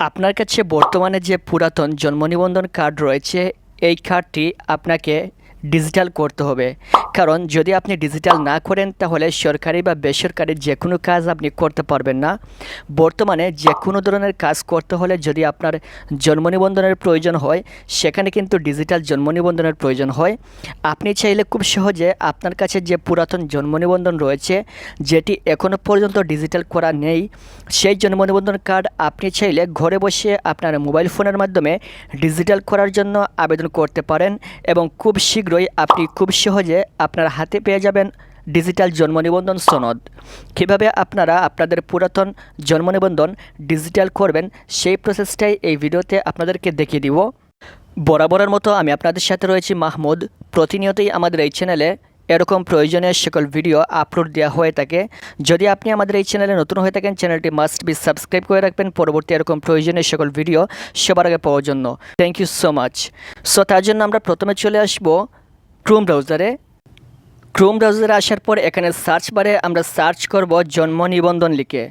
আপনার কাছে বর্তমানে যে পুরাতন জন্ম নিবন্ধন কার্ড রয়েছে, এই কার্ডটি আপনাকে ডিজিটাল করতে হবে। কারণ যদি আপনি ডিজিটাল না করেন, তাহলে সরকারি বা বেসরকারি যে কোনো কাজ আপনি করতে পারবেন না। বর্তমানে যে কোনো ধরনের কাজ করতে হলে যদি আপনার জন্ম নিবন্ধনের প্রয়োজন হয়, সেখানে কিন্তু ডিজিটাল জন্ম নিবন্ধনের প্রয়োজন হয়। আপনি চাইলে খুব সহজে আপনার কাছে যে পুরাতন জন্ম নিবন্ধন রয়েছে, যেটি এখনও পর্যন্ত ডিজিটাল করা নেই, সেই জন্ম নিবন্ধন কার্ড আপনি চাইলে ঘরে বসে আপনার মোবাইল ফোনের মাধ্যমে ডিজিটাল করার জন্য আবেদন করতে পারেন এবং খুব শীঘ্রই আপনি খুব সহজে আপনার হাতে পেয়ে যাবেন ডিজিটাল জন্ম নিবন্ধন সনদ। কীভাবে আপনারা আপনাদের পুরাতন জন্ম নিবন্ধন ডিজিটাল করবেন সেই প্রসেসটাই এই ভিডিওতে আপনাদেরকে দেখিয়ে দিব। বরাবরের মতো আমি আপনাদের সাথে রয়েছি মাহমুদ। প্রতিনিয়তই আমাদের এই চ্যানেলে এরকম প্রয়োজনীয় সকল ভিডিও আপলোড দেওয়া হয়ে থাকে। যদি আপনি আমাদের এই চ্যানেলে নতুন হয়ে থাকেন, চ্যানেলটি মাস্ট বি সাবস্ক্রাইব করে রাখবেন। পরবর্তী এরকম প্রয়োজনীয় সকল ভিডিও সবার আগে পাওয়ার জন্য। Thank you so much so তার জন্য আমরা প্রথমে চলে আসব ক্রোম ব্রাউজারে ক্রোম ব্রাউজারে আসার পর এখানে সার্চ বারে আমরা সার্চ করব জন্ম নিবন্ধন লিখে।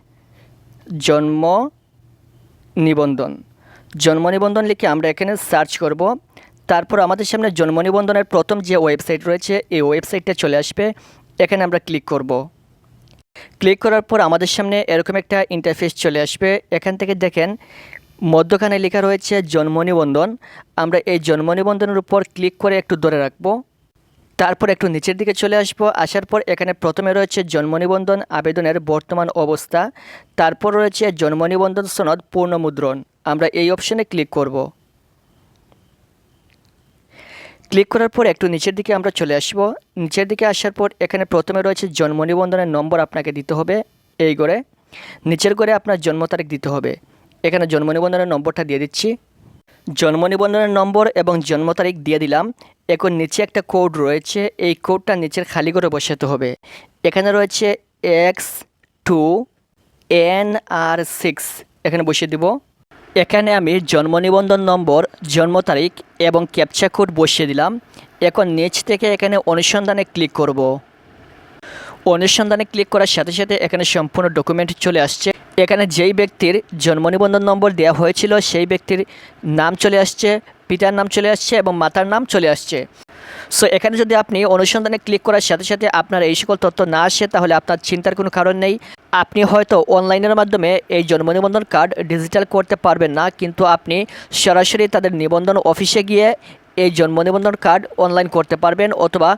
জন্ম নিবন্ধন। জন্ম নিবন্ধন লিখে আমরা এখানে সার্চ করব। তারপর আমাদের সামনে জন্ম নিবন্ধনের প্রথম যে ওয়েবসাইট রয়েছে, এই ওয়েবসাইটটা চলে আসবে। এখানে আমরা ক্লিক করব। ক্লিক করার পর আমাদের সামনে এরকম একটা ইন্টারফেস চলে আসবে। এখান থেকে দেখেন, মধ্যখানে লেখা রয়েছে জন্ম নিবন্ধন। আমরা এই জন্ম নিবন্ধনের উপর ক্লিক করে একটু ধরে রাখব। তারপর একটু নিচের দিকে চলে আসব। আসার পর এখানে প্রথমে রয়েছে জন্ম নিবন্ধন, আবেদনের বর্তমান অবস্থা। তারপর রয়েছে জন্ম নিবন্ধন সনদ পূর্ণমুদ্রণ আমরা এই অপশনে ক্লিক করব। ক্লিক করার পর একটু নিচের দিকে আমরা চলে আসব। নিচের দিকে আসার পর এখানে প্রথমে রয়েছে জন্ম নিবন্ধনের নম্বর আপনাকে দিতে হবে এই করে নিচের করে আপনার জন্ম তারিখ দিতে হবে। এখানে জন্ম নিবন্ধনের নম্বরটা দিয়ে দিচ্ছি। জন্ম নিবন্ধনের নম্বর এবং জন্ম তারিখ দিয়ে দিলাম। এখন নিচে একটা কোড রয়েছে, এই কোডটা নিচের খালি করে বসাতে হবে। এখানে রয়েছে X two N R six, এখানে বসিয়ে দিব। এখানে আমি জন্ম নিবন্ধন নম্বর, জন্ম তারিখ এবং ক্যাপচা কোড বসিয়ে দিলাম। এখন নিচ থেকে এখানে অনুসন্ধানে ক্লিক করব। অনুসন্ধানে ক্লিক করার সাথে সাথে এখানে সম্পূর্ণ ডকুমেন্ট চলে আসছে। এখানে যেই ব্যক্তির জন্ম নিবন্ধন নম্বর দেওয়া হয়েছিল, সেই ব্যক্তির নাম চলে আসছে, পিতার নাম চলে আসছে এবং মাতার নাম চলে আসছে। সো এখানে যদি আপনি অনুসন্ধানে ক্লিক করার সাথে সাথে আপনার এই সকল তথ্য না আসে, তাহলে আপনার চিন্তার কোনো কারণ নেই। আপনি হয়তো অনলাইনের মাধ্যমে এই জন্ম নিবন্ধন কার্ড ডিজিটাল করতে পারবেন না, কিন্তু আপনি সরাসরি তাদের নিবন্ধন অফিসে গিয়ে এই জন্ম নিবন্ধন কার্ড অনলাইন করতে পারবেন, অথবা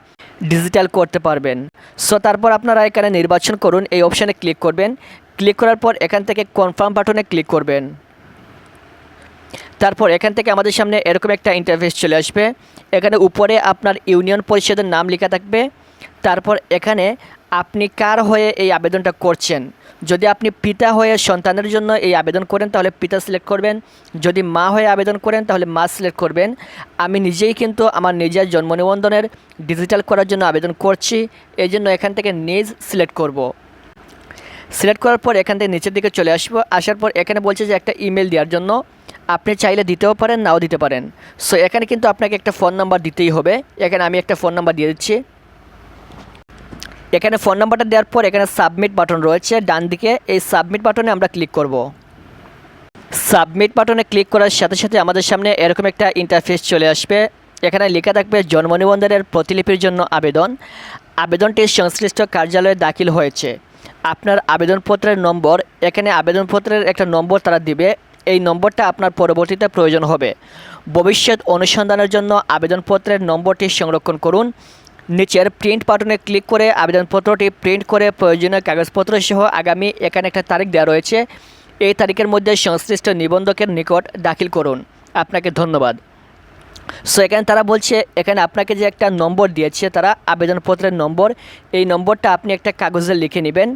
ডিজিটাল করতে পারবেন। সো তারপর আপনারা এখানে নির্বাচন করুন, এই অপশানে ক্লিক করবেন। ক্লিক করার পর এখান থেকে কনফার্ম বাটনে ক্লিক করবেন। তারপর এখান থেকে আমাদের সামনে এরকম একটা ইন্টারফেস চলে আসবে। এখানে উপরে আপনার ইউনিয়ন পরিষদের নাম লেখা থাকবে। তারপর এখানে আপনি কার হয়ে এই আবেদনটা করছেন? যদি আপনি পিতা হয়ে সন্তানের জন্য এই আবেদন করেন, তাহলে পিতা সিলেক্ট করবেন। যদি মা হয়ে আবেদন করেন, তাহলে মা সিলেক্ট করবেন। আমি নিজেই কিন্তু আমার নিজের জন্ম নিবন্ধনের ডিজিটাল করার জন্য আবেদন করছি এই জন্য এখান থেকে নিজ সিলেক্ট করব। সিলেক্ট করার পর এখান থেকে নিচের দিকে চলে আসব। আসার পর এখানে বলছে যে একটা ইমেল দেওয়ার জন্য। আপনি চাইলে দিতেও পারেন, নাও দিতে পারেন। সো এখানে কিন্তু আপনাকে একটা ফোন নাম্বার দিতেই হবে। এখানে আমি একটা ফোন নাম্বার দিয়ে দিচ্ছি। এখানে ফোন নাম্বারটা দেওয়ার পর এখানে সাবমিট বাটন রয়েছে, ডান দিকে এই সাবমিট বাটনে আমরা ক্লিক করব। সাবমিট বাটনে ক্লিক করার সাথে সাথে আমাদের সামনে এরকম একটা ইন্টারফেস চলে আসবে। এখানে লেখা থাকবে, জন্ম নিবন্ধনের প্রতিলিপির জন্য আবেদন। আবেদনটি সংশ্লিষ্ট কার্যালয়ে দাখিল হয়েছে। আপনার আবেদনপত্রের নম্বর, এখানে আবেদনপত্রের একটা নম্বর তারা দিবে। এই নম্বরটা আপনার পরবর্তীতে প্রয়োজন হবে। ভবিষ্যৎ অনুসন্ধানের জন্য আবেদনপত্রের নম্বরটি সংরক্ষণ করুন। নিচের প্রিন্ট বাটনে ক্লিক করে আবেদনপত্রটি প্রিন্ট করে প্রয়োজনীয় কাগজপত্র সহ আগামী এখানে একটা তারিখ দেওয়া রয়েছে। এই তারিখের মধ্যে সংশ্লিষ্ট নিবন্ধকের নিকট দাখিল করুন। আপনাকে ধন্যবাদ। সো এখানে তারা বলছে, এখানে আপনাকে যে একটা নম্বর দিয়েছে, তারা আবেদনপত্রের নম্বর, এই নম্বরটা আপনি একটা কাগজে লিখে নেবেন।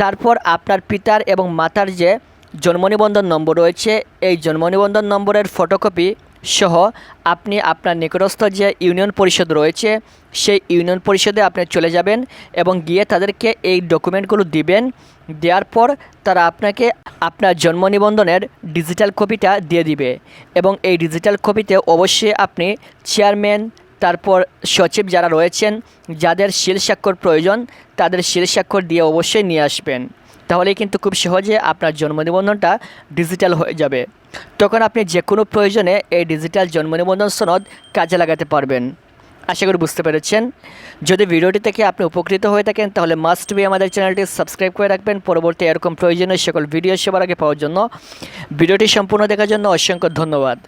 তারপর আপনার পিতার এবং মাতার যে জন্ম নিবন্ধন নম্বর রয়েছে, এই জন্ম নিবন্ধন নম্বরের ফটোকপি সহ আপনি আপনার নিকটস্থ যে ইউনিয়ন পরিষদ রয়েছে, সেই ইউনিয়ন পরিষদে আপনি চলে যাবেন এবং গিয়ে তাদেরকে এই ডকুমেন্টগুলো দিবেন। দেওয়ার পর তারা আপনাকে আপনার জন্ম নিবন্ধনের ডিজিটাল কপিটা দিয়ে দিবে এবং এই ডিজিটাল কপিতে অবশ্যই আপনি চেয়ারম্যান, তারপর সচিব যারা রয়েছেন, যাদের শিল স্বাক্ষর প্রয়োজন, তাদের শিল স্বাক্ষর দিয়ে অবশ্যই নিয়ে আসবেন। তাহলেই কিন্তু খুব সহজে আপনার জন্ম নিবন্ধনটা ডিজিটাল হয়ে যাবে। তখন আপনি যে কোনো প্রয়োজনে এই ডিজিটাল জন্ম নিবন্ধন সনদ কাজে লাগাতে পারবেন। আশা করি বুঝতে পেরেছেন। যদি ভিডিওটি থেকে আপনি উপকৃত হয়ে থাকেন, তাহলে মাস্ট বি আমাদের চ্যানেলটি সাবস্ক্রাইব করে রাখবেন। পরবর্তী এরকম প্রয়োজনীয় সকল ভিডিও সবার আগে পাওয়ার জন্য। ভিডিওটি সম্পূর্ণ দেখার জন্য অসংখ্য ধন্যবাদ।